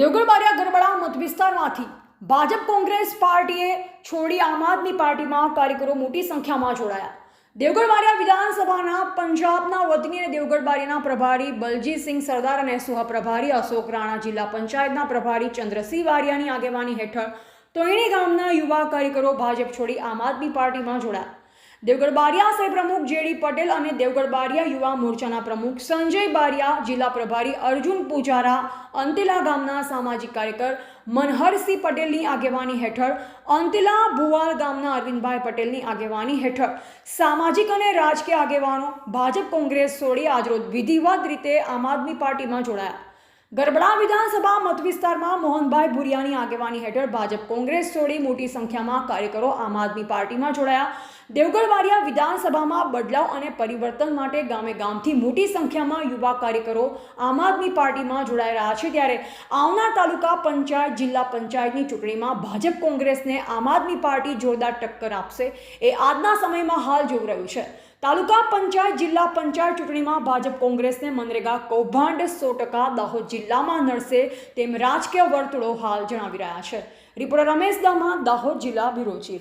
દેવગઢ બારિયા ગરબડા મતવિસ્તારમાંથી ભાજપ કોંગ્રેસ પાર્ટીએ છોડી આમ આદમી પાર્ટીમાં કાર્યકરો મોટી સંખ્યામાં જોડાયા. દેવગઢ બારિયા વિધાનસભાના પંજાબના વતની અને દેવગઢ બારિયાના પ્રભારી બલજીતસિંહ સરદાર અને સહપ્રભારી અશોક રાણા જિલ્લા પંચાયતના પ્રભારી ચંદ્રસિંહ વારિયાની આગેવાની હેઠળ તોયણી ગામના યુવા કાર્યકરો ભાજપ છોડી આમ આદમી પાર્ટીમાં જોડાયા. દેવગઢ બારિયા સહ પ્રમુખ જેડી પટેલ અને દેવગઢ બારિયા યુવા મોરચાના પ્રમુખ સંજય બારિયા, જિલ્લા પ્રભારી અર્જુન પૂજારા, અંતિલા ગામના સામાજિક કાર્યકર મનહરસિંહ પટેલની આગેવાની હેઠળ, અંતિલા ભુવાલ ગામના અરવિંદભાઈ પટેલની આગેવાની હેઠળ. સામાજિક અને રાજકીય આગેવાનો, ભાજપ કોંગ્રેસ છોડી આજરોજ વિધિવત રીતે આમ આદમી પાર્ટીમાં જોડાયા. ગરબડા વિધાનસભા મતવિસ્તારમાં મોહનભાઈ ભુરિયાની આગેવાની હેઠળ ભાજપ કોંગ્રેસ છોડી મોટી સંખ્યામાં કાર્યકરો આમ આદમી પાર્ટીમાં જોડાયા. દેવગઢ વાડિયા વિધાનસભામાં બદલાવ અને પરિવર્તન માટે ગામે ગામથી મોટી સંખ્યામાં યુવા કાર્યકરો આમ આદમી પાર્ટીમાં જોડાઈ રહ્યા છે ત્યારે આવનાર તાલુકા પંચાયત, જિલ્લા પંચાયતની ચૂંટણીમાં ભાજપ કોંગ્રેસને આમ આદમી પાર્ટી જોરદાર ટક્કર આપશે એ આજના સમયમાં હાલ જોઈ રહ્યું છે. તાલુકા પંચાયત, જિલ્લા પંચાયત ચૂંટણીમાં ભાજપ કોંગ્રેસને મનરેગા કૌભાંડ સો ટકા દાહોદ જિલ્લામાં નડશે તેમ રાજકીય વર્તુળો હાલ જણાવી રહ્યા છે. રિપોર્ટર રમેશ દામા, દાહોદ જિલ્લા બ્યુરો ચીફ.